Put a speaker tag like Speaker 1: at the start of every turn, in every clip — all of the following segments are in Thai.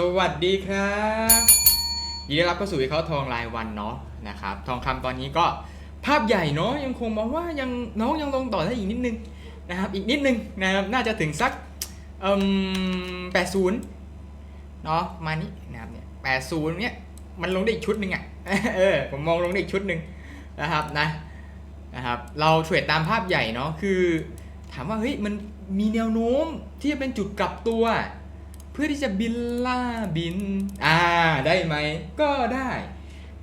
Speaker 1: สวัสดีครับยินดีรับเข้าสู่วิเคราะห์ทองรายวันเนาะนะครับทองคำตอนนี้ก็ภาพใหญ่เนาะยังคงมองว่ายังน้องยังลงต่อได้อีกนิดนึงนะครับอีกนิดนึงนะครับน่าจะถึงสักเอ่มแปดศูนย์เนาะมานี้นะครับเนี่ยแปดศูนย์เนี่ยมันลงได้อีกชุดหนึ่งอะเออผมมองลงได้อีกชุดหนึ่งนะครับนะนะครับเราเทรดตามภาพใหญ่เนาะคือ ถามว่าเฮ้ยมันมีแนวโน้มที่จะเป็นจุดกลับตัว พื่อที่จะบินล่าบิน อ่าได้ไหม ก็ได้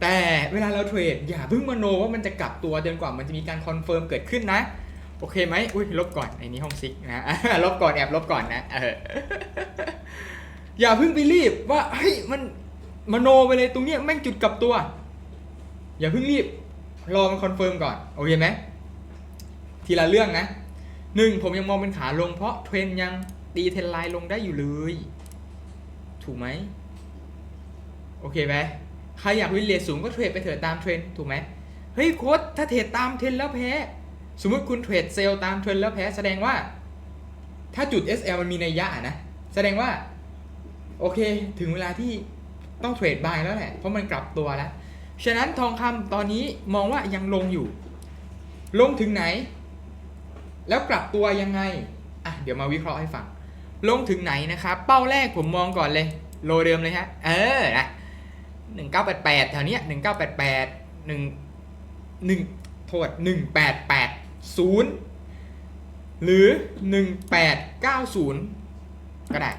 Speaker 1: แต่เวลาเราเทรดอย่าเพิ่งมโนว่ามันจะกลับตัวจนกว่ามันจะมีการคอนเฟิร์มเกิดขึ้นนะ โอเคไหมอุ้ยลบก่อนไอ้นี่ห้องซิกนะลบก่อนแอบลบก่อนนะเอออย่าเพิ่งไปรีบว่าเฮ้ยมันมโนไปเลยตรงเนี้ยแม่งจุดกลับตัว อย่าเพิ่งรีบ รอมันคอนเฟิร์มก่อนโอเคไหมทีละเรื่องนะหนึ่งผมยังมองเป็นขาลงเพราะเทรนยังตีเทรนไลน์ลงได้อยู่เลย ถูกไหมโอเคไหมใครอยากวินเลทสูงก็เทรดไปเถอะตามเทรนด์ถูกไหมเฮ้ยโค้ดถ้าเทรดตามเทรนด์แล้วแพ้ สมมติคุณเทรดเซลล์ตามเทรนด์แล้วแพ้ แสดงว่า ถ้าจุด SL มันมีนัยยะอะนะ แสดงว่า โอเคถึงเวลาที่ต้องเทรดบายแล้วแหละ เพราะมันกลับตัวแล้ว ฉะนั้นทองคำตอนนี้มองว่ายังลงอยู่ ลงถึงไหน แล้วกลับตัวยังไงอะเดี๋ยวมาวิเคราะห์ให้ฟัง ลงถึงไหนนะครับ เป้าแรกผมมองก่อนเลย โลเดิมเลยฮะ เออนะหนึ่งเก้าแปดแปดแถวเนี้ยหนึ่งเก้าแปดแปดหนึ่งหนึ่งโทษหนึ่งแปดแปดศูนย์หรือหนึ่งแปดเก้าศูนย์ก็ได้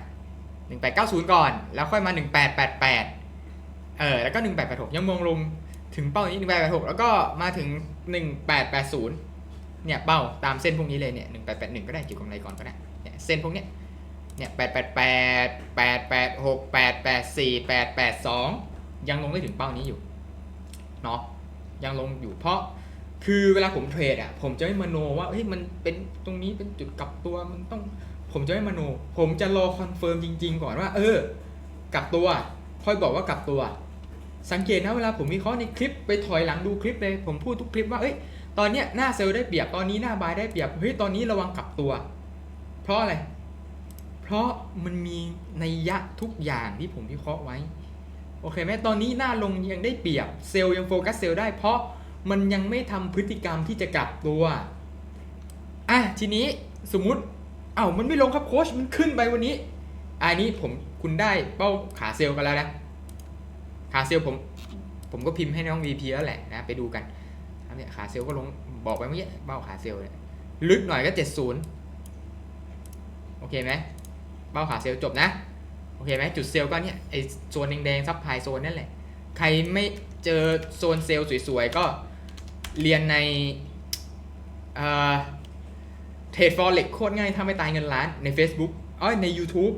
Speaker 1: หนึ่งแปดเก้าศูนย์ก่อน แล้วค่อยมาหนึ่งแปดแปดแปดเออ แล้วก็หนึ่งแปดแปดหกยังมองลงถึงเป้านี้หนึ่งแปดแปดหกแล้วก็มาถึงหนึ่งแปดแปดศูนย์เนี่ยเป้าตามเส้นพวกนี้เลยเนี่ยหนึ่งแปดแปดหนึ่งก็ได้เกี่ยวกับอะไรก่อนก็ได้เนี่ยเส้นพวกเนี้ย เนี่ยแปดแปดแปดแปดแปดหกแปดแปดสี่แปดแปดสองยังลงได้ถึงเป้านี้อยู่เนาะยังลงอยู่เพราะคือเวลาผมเทรดอะผมจะไม่มโนว่าเฮ้ยมันเป็นตรงนี้เป็นจุดกลับตัวมันต้องผมจะไม่มโน ผมจะรอคอนเฟิร์มจริง ๆ ก่อนว่า เออกลับตัวค่อยบอกว่ากลับตัว สังเกตนะเวลาผมวิเคราะห์ในคลิปไปถอยหลังดูคลิปเลย ผมพูดทุกคลิปว่าเอ้ยตอนเนี้ยหน้าเซลล์ได้เปรียบตอนนี้หน้าบายได้เปรียบเฮ้ยตอนนี้ระวังกลับตัว เพราะอะไร เพราะมันมีในยะทุกอย่างที่ผมวิเคราะห์ไว้ โอเคไหมตอนนี้หน้าลงยังได้เปรียบเซลล์ยังโฟกัสเซลล์ได้ เพราะมันยังไม่ทำพฤติกรรมที่จะกลับตัวอะทีนี้สมมุติเอ้ามันไม่ลงครับโค้ชมันขึ้นไปวันนี้อันนี้ผมคุณได้เป้าขาเซลล์กันแล้วนะขาเซลล์ผมผมก็พิมพ์ให้น้อง VP แล้วแหละนะไปดูกันครับเนี่ยขาเซลล์ก็ลงบอกไปเมื่อกี้เป้าขาเซลล์เนี่ยลึกหน่อยก็ 70 โอเคไหม ป้าขาเซลล์จบนะโอเคไหมจุดเซลล์ก็เนี่ยไอโซนแดงๆซับไพโซนนั่นแหละ ใครไม่เจอโซนเซลล์สวยๆ ก็เรียนในเทรดฟอร์เร็กโคตรง่ายถ้าไม่ตายเงินล้านใน Facebook อ๋อใน YouTube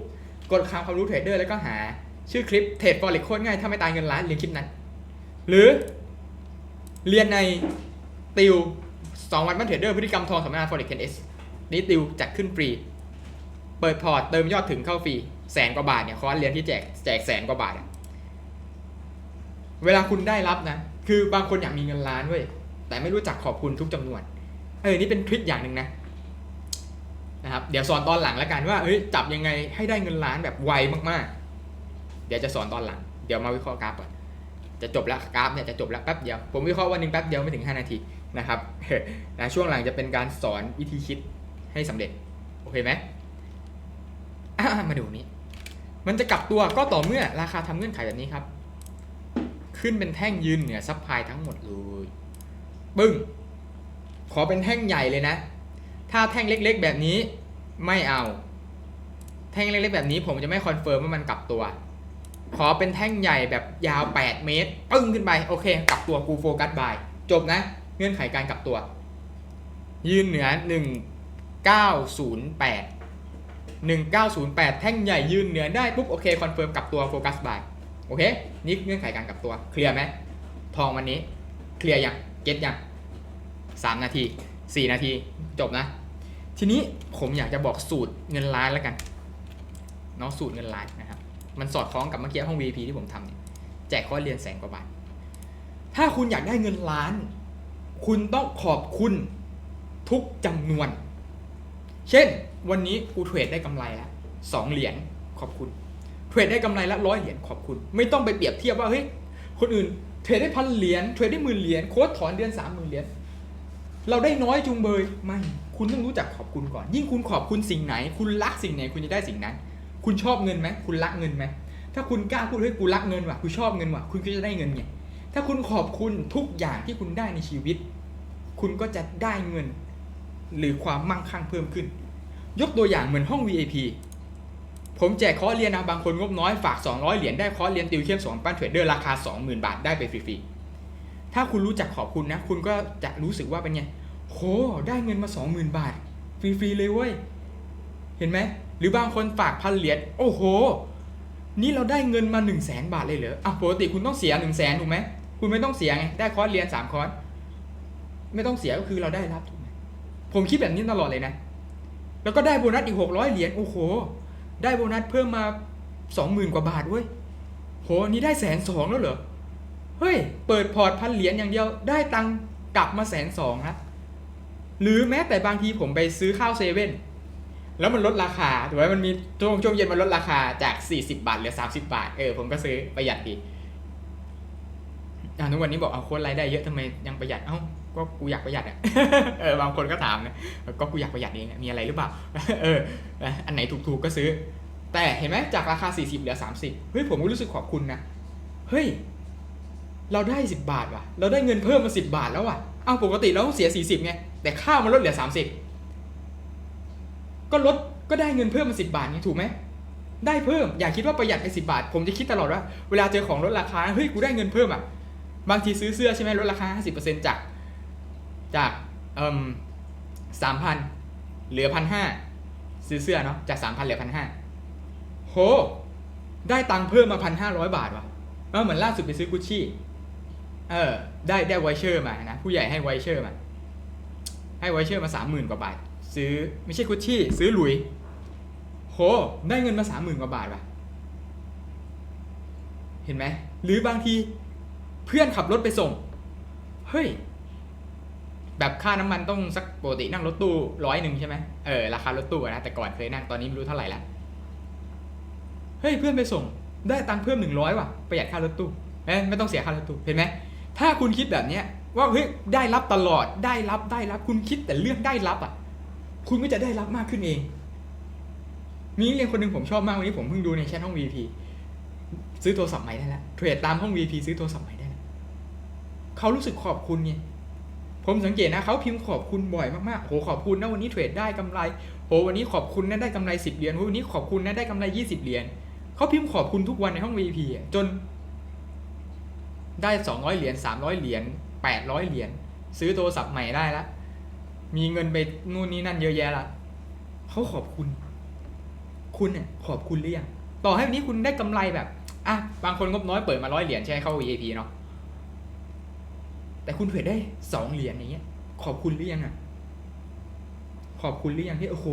Speaker 1: กดคำความรู้เทรดเดอร์แล้วก็หา ชื่อคลิปเทรดฟอร์เร็กโคตรง่ายถ้าไม่ตายเงินล้านเรียนคลิปนั้น หรือเรียนในติว2วันบ้านเทรดเดอร์พฤติกรรมทองสัมมนฟอร์เร็กเคนเอสนี่ติวจัดขึ้นฟรี เปิดพอร์ตเติมยอดถึงเข้าฟรีแสนกว่าบาทเนี่ยคอร์สเรียนที่แจกแจกแสนกว่าบาทอะเวลาคุณได้รับนะ คือบางคนอยากมีเงินล้านเว้ยแต่ไม่รู้จักขอบคุณทุกจำนวนเออนี่เป็นทริคอย่างหนึ่งนะนะครับเดี๋ยวสอนตอนหลังแล้วกันว่าเฮ้ยจับยังไงให้ได้เงินล้านแบบไวมากๆ เดี๋ยวจะสอนตอนหลัง เดี๋ยวมาวิเคราะห์กราฟก่อนจะจบแล้วกราฟเนี่ยจะจบแล้วแป๊บเดียวผมวิเคราะห์วันหนึ่งแป๊บเดียวไม่ถึง 5 นาทีนะครับนะช่วงหลังจะเป็นการสอนวิธีคิดให้สำเร็จโอเคไหม มาดูนี้ มันจะกลับตัวก็ต่อเมื่อราคาทำเงื่อนไขแบบนี้ครับ ขึ้นเป็นแท่งยืนเหนือซับไพลายทั้งหมดเลยปึ้งขอเป็นแท่งใหญ่เลยนะ ถ้าแท่งเล็ก ๆ แบบนี้ไม่เอา แท่งเล็กๆแบบนี้ผมจะไม่คอนเฟิร์มว่ามันกลับตัว ขอเป็นแท่งใหญ่แบบยาว 8 เมตรปึ้งขึ้นไปโอเค กลับตัวกูโฟกัสบาย จบนะ เงื่อนไขการกลับตัว ยืนเหนือ 1908 1908 แท่งใหญ่ยืนเหนือได้ปุ๊บโอเคคอนเฟิร์มกับตัวโฟกัสบายโอเค นี่เงื่อนไขการกับตัว เคลียร์ไหมทองวันนี้ เคลียร์ยังเก็ตยังสามนาทีสี่นาทีจบนะ ทีนี้ผมอยากจะบอกสูตรเงินล้านแล้วกันเนาะสูตรเงินล้านนะครับมันสอดคล้องกับเมื่อกี้ห้อง VP ที่ผมทำเนี่ยแจกคอเรียนแสนกว่าบาท ถ้าคุณอยากได้เงินล้าน คุณต้องขอบคุณทุกจำนวน เช่น วันนี้กูเทรดได้กำไรแล้วสองเหรียญขอบคุณเทรดได้กำไรละร้อยเหรียญขอบคุณ ไม่ต้องไปเปรียบเทียบว่าเฮ้ยคนอื่นเทรดได้พันเหรียญเทรดได้หมื่นเหรียญโค้ดถอนเดือนสามหมื่นเหรียญเราได้น้อยจุงเบยไม่คุณต้องรู้จักขอบคุณก่อน ยิ่งคุณขอบคุณสิ่งไหน คุณรักสิ่งไหนคุณจะได้สิ่งนั้น คุณชอบเงินไหมคุณรักเงินไหมถ้าคุณกล้าพูดเฮ้ยกูรักเงินว่ะกูชอบเงินว่ะคุณก็จะได้เงินไงถ้าคุณขอบคุณทุกอย่างที่คุณได้ในชีวิต คุณก็จะได้เงิน หรือความมั่งคั่งเพิ่มขึ้น ยกตัวอย่างเหมือนห้อง VIP ผมแจกคอร์สเรียนนะบางคนงบน้อยฝาก 200 เหรียญได้คอร์สเรียนติวเข้มสอนปั้นเทรดเดอร์ราคา 20,000 บาทได้ไปฟรีๆ ถ้าคุณรู้จักขอบคุณนะ คุณก็จะรู้สึกว่าเป็นไงโหได้เงินมา 20,000 บาท ฟรีๆ เลยเว้ย เห็นไหม หรือบางคนฝากพันเหรียญโอ้โห นี่เราได้เงินมา1 0 0 0 0แสนบาทเลยเหรออะปกติคุณต้องเสีย 1 0 0 0 0แสนถูกไหมคุณไม่ต้องเสียไงได้คอร์สเรียน3คอร์สไม่ต้องเสียก็คือเราได้รับถูก ผมคิดแบบนี้ตลอดเลยนะ แล้วก็ได้โบนัสอีก600เหรียญโอ้โห ได้โบนัสเพิ่มมา20,000กว่าบาทเว้ยโหนี่ได้แสนสองแล้วเหรอเฮ้ยเปิดพอร์ตพันเหรียญอย่างเดียวได้ตังกลับมาแสนสองครับหรือแม้แต่บางทีผมไปซื้อข้าวเซเว่นแล้วมันลดราคาถูกไหมมันมีช่วงช่วงเย็นมันลดราคาจาก 40 บาทเหลือ 30 บาท เออผมก็ซื้อประหยัดดีอ่าทุกวันนี้บอกเอาคนรายได้เยอะทำไมยังประหยัดเอ้า ก็กูอยากประหยัดอะเออบางคนก็ถามนะก็กูอยากประหยัดเองอะมีอะไรหรือเปล่าเอออันไหนถูกๆก็ซื้อ แต่เห็นไหมจากราคา 40เหลือ 30เฮ้ยผมก็รู้สึกขอบคุณนะเฮ้ยเราได้ 10 บาทว่ะ เราได้เงินเพิ่มมา 10 บาทแล้วว่ะเอาปกติเราต้องเสีย 40ไงแต่ข้าวมันลดเหลือ 30 ก็ลดก็ได้เงินเพิ่มมา 10 บาทไงถูกไหมได้เพิ่มอย่าคิดว่าประหยัดไป10บาท ผมจะคิดตลอดว่าเวลาเจอของลดราคาเฮ้ยกูได้เงินเพิ่มอะบางทีซื้อเสื้อใช่ไหมลดราคา 50%จาก จากเอ่มสามพันเหลือพันห้าซื้อเสื้อเนาะจากสามพันเหลือพันห้าโห ได้ตังค์เพิ่มมาพันห้าร้อยบาทว่ะเออเหมือนล่าสุดไปซื้อกุชชี่เออ ได้ได้ไวเชอร์มานะ ผู้ใหญ่ให้ไวเชอร์มา ให้ไวเชอร์มาสามหมื่นกว่าบาท ซื้อไม่ใช่กุชชี่ซื้อหลุย โห ได้เงินมาสามหมื่นกว่าบาทว่ะ เห็นไหม หรือบางทีเพื่อนขับรถไปส่ง เฮ้ย แบบค่าน้ำมันต้องสักปกตินั่งรถตู้ร้อยหนึ่งใช่ไหมเออราคารถตู้นะแต่ก่อนเคยนั่งตอนนี้ไม่รู้เท่าไหร่แล้วเฮ้ยเพื่อนไปส่ง ได้ตังค์เพิ่มหนึ่งร้อยว่ะประหยัดค่ารถตู้เอ้ไม่ต้องเสียค่ารถตู้เห็นไหมถ้าคุณคิดแบบเนี้ยว่าเฮ้ยได้รับตลอดได้รับได้รับ คุณคิดแต่เรื่องได้รับอะ คุณก็จะได้รับมากขึ้นเอง มีนักเรียนคนหนึ่งผมชอบมากวันนี้ผมเพิ่งดูในแชทห้อง VP ซื้อโทรศัพท์ใหม่ได้แล้วเทรดตามห้อง VP ซื้อโทรศัพท์ใหม่ได้แล้วเขารู้สึกขอบคุณไง ผมสังเกตนะเขาพิมพ์ขอบคุณบ่อยมากๆโหขอบคุณนะวันนี้เทรดได้กำไรโหวันนี้ขอบคุณนะได้กำไรสิบเหรียญวันนี้ขอบคุณนะได้กำไรยี่สิบเหรียญเขาพิมพ์ขอบคุณทุกวันในห้อง VP อะจน ได้สองร้อยเหรียญสามร้อยเหรียญแปดร้อยเหรียญซื้อโทรศัพท์ใหม่ได้ละมีเงินไปนู่นนี่นั่นเยอะแยะละเขาขอบคุณ คุณเนี่ยขอบคุณหรือยังต่อให้วันนี้คุณได้กำไรแบบอะบางคนงบน้อยเปิดมาร้อยเหรียญใช่ไหมเข้า VIP เนาะ แต่คุณเทรดได้สองเหรียญอย่างเงี้ย ขอบคุณหรือยังอะ ขอบคุณหรือยังที่โอ้โห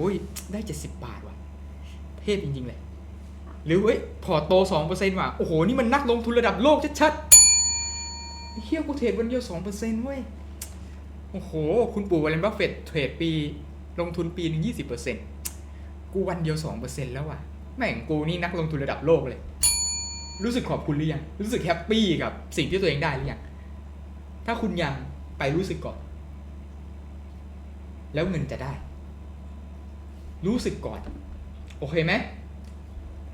Speaker 1: ได้เจ็ดสิบบาทว่ะเทพจริงๆเลยหรือเว้ยพอตโตสองเปอร์เซ็นต์ว่ะโอ้โหนี่มันนักลงทุนระดับโลกชัดๆเฮียกูเทรดวันเดียวสองเปอร์เซ็นต์เว้ยโอ้โห คุณปู่วอร์เรนบัฟเฟตเทรดปีลงทุนปีหนึ่งยี่สิบเปอร์เซ็นต์กูวันเดียวสองเปอร์เซ็นต์แล้วว่ะแม่งกูนี่นักลงทุนระดับโลกเลย รู้สึกขอบคุณหรือยังรู้สึกแฮปปี้กับสิ่งที่ตัวเองได้หรือยัง ถ้าคุณยังไปรู้สึกก่อน แล้วเงินจะได้ รู้สึกก่อน โอเคไหม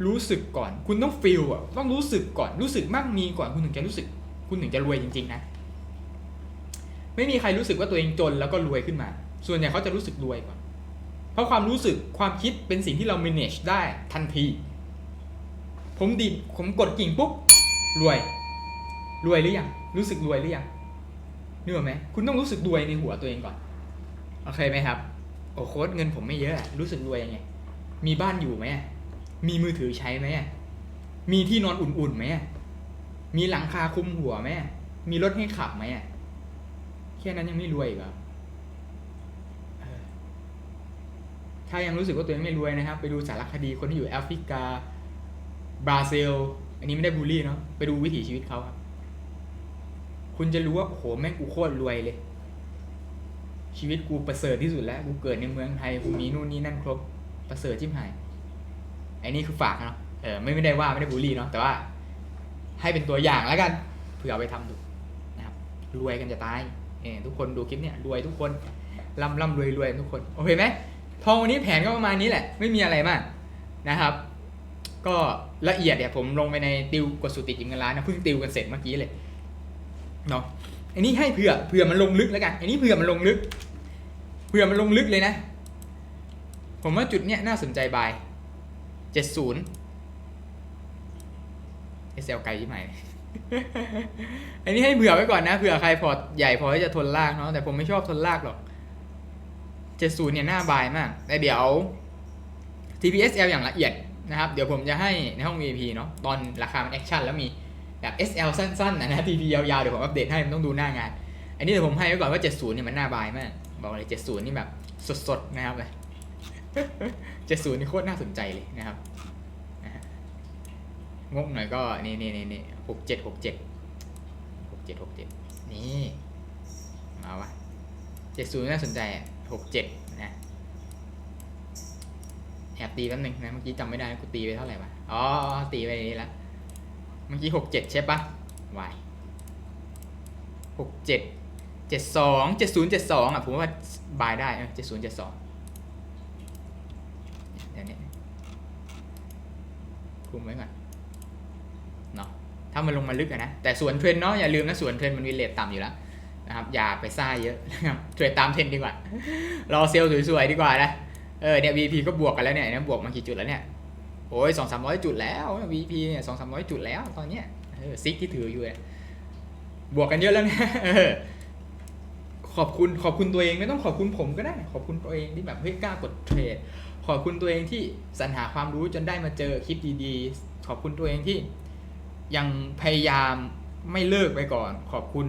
Speaker 1: รู้สึกก่อน คุณต้องฟีลอะต้องรู้สึกก่อน รู้สึกมั่งมีก่อน คุณถึงจะรู้สึก คุณถึงจะรวยจริง ๆ นะ ไม่มีใครรู้สึกว่าตัวเองจนแล้วก็รวยขึ้นมา ส่วนใหญ่เขาจะรู้สึกรวยก่อน เพราะความรู้สึก ความคิดเป็นสิ่งที่เรา manage ได้ทันที ผมดิผมกดกิ่งปุ๊บ รวย รวยหรือยัง รู้สึกรวยหรือยัง นึกออกไหมคุณต้องรู้สึกรวยในหัวตัวเองก่อนโอเคไหมครับ โอ้โค้ดเงินผมไม่เยอะ รู้สึกรวยยังไง มีบ้านอยู่ไหมมีมือถือใช้ไหมมีที่นอนอุ่นๆไหมมีหลังคาคลุมหัวไหมมีรถให้ขับไหมแค่นั้นยังไม่รวยอีกเหรอถ้ายังรู้สึกว่าตัวเองไม่รวยนะครับ ไปดูสารคดีคนที่อยู่แอฟริกาบราซิล อันนี้ไม่ได้บูลลี่เนาะไปดูวิถีชีวิตเขาครับ คุณจะรู้ว่าโหแม่งกูโคตรรวยเลย ชีวิตกูประเสริฐที่สุดแล้ว กูเกิดในเมืองไทย กูมีนู่นนี่นั่นครบ ประเสริฐชิบหายไอ้นี่คือฝากเนาะเออไม่ไม่ได้ว่าไม่ได้บูลลี่เนาะแต่ว่า ให้เป็นตัวอย่างแล้วกันเผื่อเอาไปทำดูนะครับรวยกันจะตายเออทุกคนดูคลิปเนี่ยรวยทุกคนร่ำร่ำรวยรวยทุกคนโอเคไหมทองวันนี้แผนก็ประมาณนี้แหละ ไม่มีอะไรมากนะครับ ก็ละเอียดเนี่ยผมลงไปในติวกดสุติจิมเงินล้านนะเพิ่งติวกันเสร็จเมื่อกี้เลย เนาะอันนี้ให้เผื่อเผื่อมันลงลึกแล้วกัน อันนี้เผื่อมันลงลึก เผื่อมันลงลึกเลยนะ ผมว่าจุดเนี้ยน่าสนใจบายเจ็ดศูนย์ SL ไกลที่ใหม่ อันนี้ให้เผื่อไว้ก่อนนะเผื่อใครพอใหญ่พอที่จะทนลากเนาะแต่ผมไม่ชอบทนลากหรอก70เนี่ยน้าบายมาก แต่เดี๋ยว TPSL อย่างละเอียดนะครับ เดี๋ยวผมจะให้ในห้อง VIP เนาะตอนราคามันแอคชั่นแล้วมี แบบ SL สั้นๆนะนะ TP ยาวๆ เดี๋ยวผมอัปเดตให้มันต้องดูหน้างาน อันนี้เดี๋ยวผมให้ไว้ก่อนว่า 70เนี่ยมันหน้าบายมาก บอกเลย 70 นี่แบบสดๆ นะครับเลย70 นี่โคตรน่าสนใจเลยนะครับงกหน่อยก็นี่นี่นี่นี่หกเจ็ดหกเจ็ดหกเจ็ดหกเจ็ดนี่มาวะเจ็ดศูนย์น่าสนใจหกเจ็ดนะแอบตีแป๊บนึงนะเมื่อกี้จำไม่ได้กูตีไปเท่าไหร่วะอ๋อตีไปนี้ละ มื่อกี้หกเจ็ดใช่ปะวายหกเจ็ดเจ็ดสองเจ็ดศูนย์เจ็ดสองอะผมว่าบายได้เจ็ดศูนย์เจ็ดสองเดี๋ยวนี้คุมไว้ก่อนเนาะถ้ามันลงมาลึกอะนะ แต่ส่วนเทรนเนาะอย่าลืมนะส่วนเทรนมันมีเลทต่ำอยู่แล้วนะครับอย่าไปซ่าเยอะนะครับเทรดตามเทรนด์ดีกว่า รอเซลล์สวยๆดีกว่านะเออเนี่ย VP ก็บวกกันแล้วเนี่ยนะบวกมากี่จุดแล้วเนี่ย โอ้ยสองสามร้อยจุดแล้ว VP เนี่ยสองสามร้อยจุดแล้วตอนเนี้ยซิกที่ถืออยู่เนี่ยบวกกันเยอะแล้วเนี่ยขอบคุณขอบคุณตัวเองไม่ต้องขอบคุณผมก็ได้ ขอบคุณตัวเองที่แบบเฮ้ยกล้ากดเทรด ขอบคุณตัวเองที่สรรหาความรู้จนได้มาเจอคลิปดีๆ ขอบคุณตัวเองที่ยังพยายามไม่เลิกไปก่อน ขอบคุณ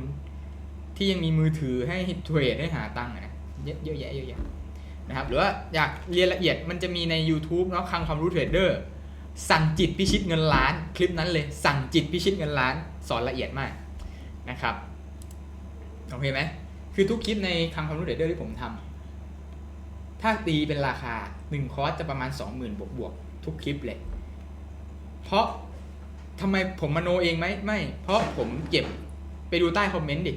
Speaker 1: ที่ยังมีมือถือให้เทรดให้หาตังค์นะเยอะเยอะแยะเยอะแยะนะครับหรือว่าอยากเรียนละเอียดมันจะมีใน YouTube เนาะคลังความรู้เทรดเดอร์ สั่งจิตพิชิตเงินล้าน คลิปนั้นเลยสั่งจิตพิชิตเงินล้าน สอนละเอียดมากนะครับโอเคไหมคือทุกคลิปในคลังความรู้เทรดเดอร์ที่ผมทำถ้าตีเป็นราคา 1 คอร์สจะประมาณ 20,000 บวกบวกทุกคลิปเลย เพราะทำไมผมมโนเองไหมไม่ เพราะผมเก็บไปดูใต้คอมเมนต์ดิ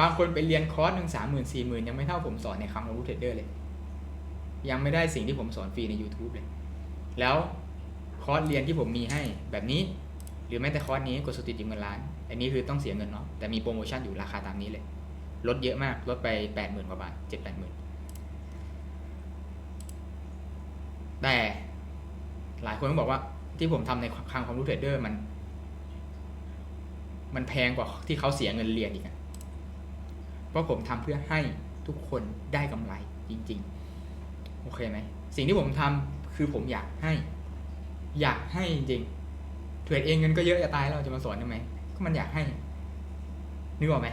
Speaker 1: บางคนไปเรียนคอร์สหนึ่งสามหมื่นสี่หมื่นยังไม่เท่าผมสอนในคำรู้เทรดเดอร์เลย ยังไม่ได้สิ่งที่ผมสอนฟรีใน YouTube เลย แล้ว คอร์สเรียนที่ผมมีให้แบบนี้ หรือแม้แต่คอร์สนี้กดสติจิมเงินล้าน อันนี้คือต้องเสียเงินเนาะแต่มีโปรโมชั่นอยู่ราคาตามนี้เลย ลดเยอะมากลดไปแปดหมื่นกว่าบาทเจ็ดแปดหมื่นแต่หลายคนก็บอกว่าที่ผมทำในคลังความรู้เทรดเดอร์มัน มันแพงกว่าที่เขาเสียเงินเรียนอีกอะเพราะผมทำเพื่อให้ทุกคนได้กำไรจริง ๆ โอเคไหม สิ่งที่ผมทำคือผมอยากให้ อยากให้จริงเทรดเองเงินก็เยอะจะตายแล้วจะมาสอนทำไมก็มันอยากให้นึกออกไหม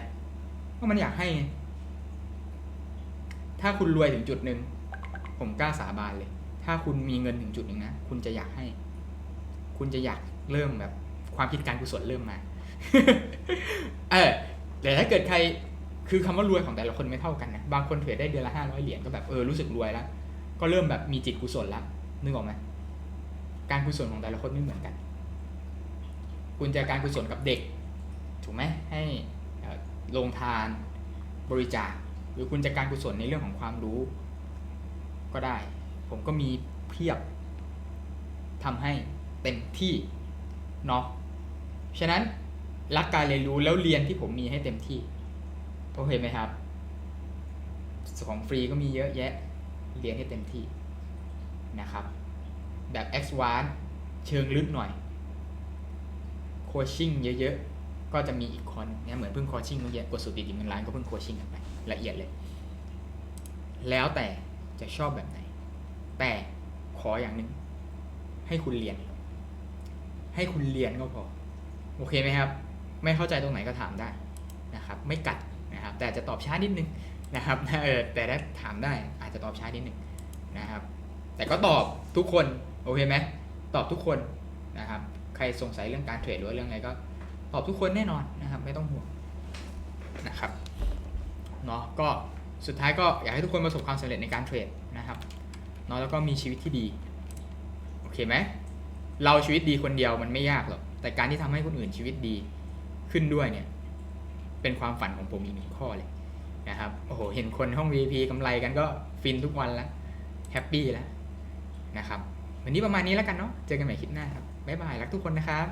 Speaker 1: ก็มันอยากให้ ถ้าคุณรวยถึงจุดหนึ่งผมกล้าสาบานเลย ถ้าคุณมีเงินถึงจุดหนึ่งนะคุณจะอยากให้ คุณจะอยากเริ่มแบบ ความคิดการกุศลเริ่มมา เออแต่ถ้าเกิดใครคือคำว่ารวยของแต่ละคนไม่เท่ากันนะบางคนเทรดได้เดือนละห้าร้อยเหรียญก็แบบเออรู้สึกรวยแล้วก็เริ่มแบบมีจิตกุศลแล้วนึกออกไหม การกุศลของแต่ละคนไม่เหมือนกัน คุณจะการกุศลกับเด็ก ถูกไหมให้ลงทานบริจาค หรือคุณจะการกุศลในเรื่องของความรู้ ก็ได้ ผมก็มีเพียบทำให้เต็มที่เนาะฉะนั้นรักการเรียนรู้แล้วเรียนที่ผมมีให้เต็มที่โอเคไหมครับของฟรีก็มีเยอะแยะเรียนให้เต็มที่นะครับ แบบ X 1 a n เชิงลึกหน่อยโคชชิ่งเยอะๆ ก็จะมีอีกคนเนี่ยเหมือนเพิ่งโคชชิ่งเมื่อกี้กดสุดติดเงินล้านก็เพิ่งโคชชิ่งกันไป ละเอียดเลย แล้วแต่จะชอบแบบไหน แต่ขออย่างหนึ่งให้คุณเรียน ให้คุณเรียนก็พอ โอเคไหมครับ ไม่เข้าใจตรงไหนก็ถามได้นะครับ ไม่กัดนะครับ แต่จะตอบช้านิดนึงนะครับเออแต่ถ้าถามได้อาจจะตอบช้านิดนึงนะครับ แต่ก็ตอบทุกคน โอเคไหมตอบทุกคนนะครับใครสงสัยเรื่องการเทรดหรือเรื่องอะไรก็ตอบทุกคนแน่นอนนะครับ ไม่ต้องห่วงนะครับเนาะก็สุดท้ายก็อยากให้ทุกคนประสบความสำเร็จในการเทรดนะครับเนาะแล้วก็มีชีวิตที่ดีโอเคไหมเราชีวิตดีคนเดียวมันไม่ยากหรอกแต่การที่ทำให้คนอื่นชีวิตดีขึ้นด้วยเนี่ย เป็นความฝันของผมอีกหนึ่งข้อเลยนะครับโอ้โหเห็นคนห้อง vip กำไรกันก็ฟินทุกวันแล้วแฮปปี้แล้วนะครับ วันนี้ประมาณนี้แล้วกันเนาะเจอกันใหม่คลิปหน้าครับบ๊ายบายรักทุกคนนะครับ